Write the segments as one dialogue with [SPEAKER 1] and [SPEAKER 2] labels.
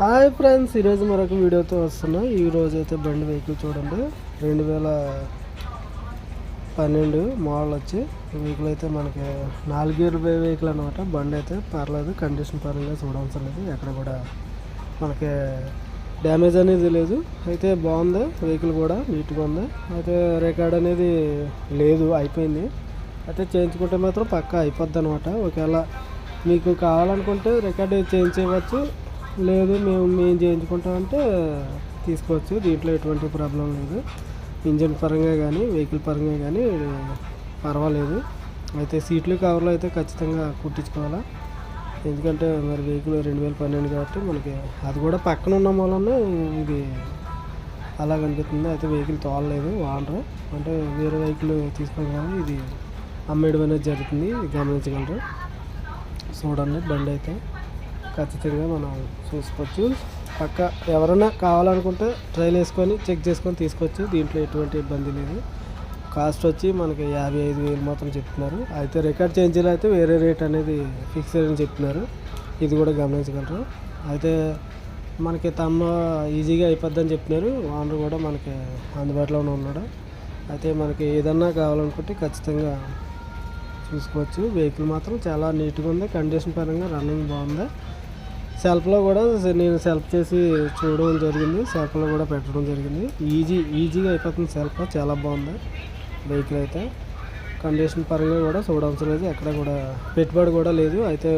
[SPEAKER 1] Hi friends ఈరోజు మరొక వీడియోతో వస్తున్నా. ఈ రోజు అయితే బండి వెహికల్ చూడండి. రెండు వేల పన్నెండు మోడల్ వచ్చి వెహికల్ అయితే మనకి నాలుగు వెహికల్ అనమాట బండి అయితే పర్లేదు కండిషన్ పరంగా చూడవలసిన లేదు ఎక్కడ కూడా మనకి డ్యామేజ్ అనేది లేదు. అయితే బాగుంది వెహికల్ కూడా నీట్గా ఉంది. అయితే రికార్డ్ అనేది లేదు అయిపోయింది. అయితే చేయించుకుంటే మాత్రం పక్కా అయిపోద్ది అనమాట ఒకవేళ మీకు కావాలనుకుంటే రికార్డ్ చేంజ్ చేయవచ్చు లేదు మేము మేము చేయించుకుంటామంటే తీసుకోవచ్చు. దీంట్లో ఎటువంటి ప్రాబ్లం లేదు. ఇంజిన్ పరంగా కానీ వెహికల్ పరంగా కానీ పర్వాలేదు. అయితే సీట్లు కవర్లు అయితే ఖచ్చితంగా కుట్టించుకోవాలా. ఎందుకంటే మరి వెహికల్ రెండు వేల పన్నెండు కాబట్టి మనకి అది కూడా పక్కన ఉన్న మూలన ఇది అలా కనిపిస్తుంది అయితే వెహికల్ తోలలేదు వాడరు. అంటే వేరే వెహికల్ తీసుకోగానే కానీ ఇది అమ్మేయడం అనేది జరుగుతుంది. గమనించగలరు. చూడండి బండి అయితే. ఖచ్చితంగా మనం చూసుకోవచ్చు. పక్క ఎవరైనా కావాలనుకుంటే ట్రైల్ వేసుకొని చెక్ చేసుకొని తీసుకోవచ్చు. దీంట్లో ఎటువంటి ఇబ్బంది లేదు. కాస్ట్ వచ్చి మనకి యాభై ఐదు వేలు మాత్రం చెప్తున్నారు. అయితే రికార్డ్ చేంజీలో అయితే వేరే రేట్ అనేది ఫిక్స్ అని చెప్తున్నారు. ఇది కూడా గమనించగలరు. అయితే మనకి తమ్మ ఈజీగా అయిపోద్దని చెప్తున్నారు. ఓనర్ కూడా మనకి అందుబాటులోనే ఉన్నాడు. అయితే మనకి ఏదన్నా కావాలనుకుంటే ఖచ్చితంగా చూసుకోవచ్చు వెహికల్ మాత్రం చాలా నీట్గా ఉంది. కండిషన్ పరంగా రన్నింగ్ బాగుంది. సెల్ఫ్లో కూడా నేను సెల్ఫ్ చేసి చూడడం జరిగింది. సెల్ఫ్లో కూడా పెట్టడం జరిగింది. ఈజీ ఈజీగా అయిపోతుంది సెల్ఫ్ చాలా బాగుంది. వెహికల్ అయితే. కండిషన్ పరంగా కూడా చూడవసరం లేదు. ఎక్కడ కూడా పెట్టుబడి కూడా లేదు. అయితే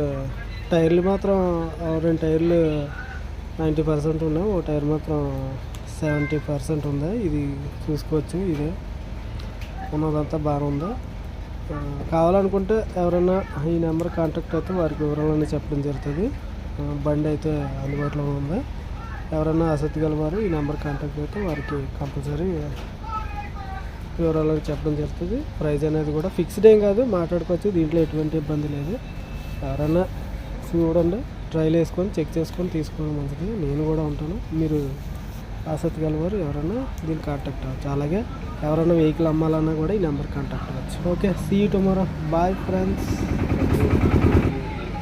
[SPEAKER 1] టైర్లు మాత్రం ఆ రెండు టైర్లు నైంటీ పర్సెంట్ ఉన్నాయి. ఓ టైర్ మాత్రం సెవెంటీ పర్సెంట్ ఉంది. ఇది చూసుకోవచ్చు. ఇదే. ఉన్నదంతా బాగుంది. కావాలనుకుంటే ఎవరైనా ఈ నెంబర్ కాంటాక్ట్ అయితే వారికి వివరాలన్నీ చెప్పడం జరుగుతుంది. బండి అయితే అందుబాటులో ఉంది. ఎవరైనా ఆసక్తి గలవారు ఈ నెంబర్ కాంటాక్ట్ అయితే వారికి కంపల్సరీ వివరాలు చెప్పడం జరుగుతుంది. ప్రైస్ అనేది కూడా ఫిక్స్డ్ ఏం కాదు మాట్లాడుకోవచ్చు దీంట్లో ఎటువంటి ఇబ్బంది లేదు. ఎవరైనా చూడండి ట్రైల్ వేసుకొని చెక్ చేసుకొని తీసుకోవడం మంచిది. నేను కూడా ఉంటాను. మీరు ఆసక్తి గలవారు ఎవరైనా దీన్ని కాంటాక్ట్ అవ్వచ్చు. అలాగే ఎవరైనా వెహికల్ అమ్మాలన్నా కూడా ఈ నెంబర్ కాంటాక్ట్ అవ్వచ్చు. Okay see tomorrow bye friends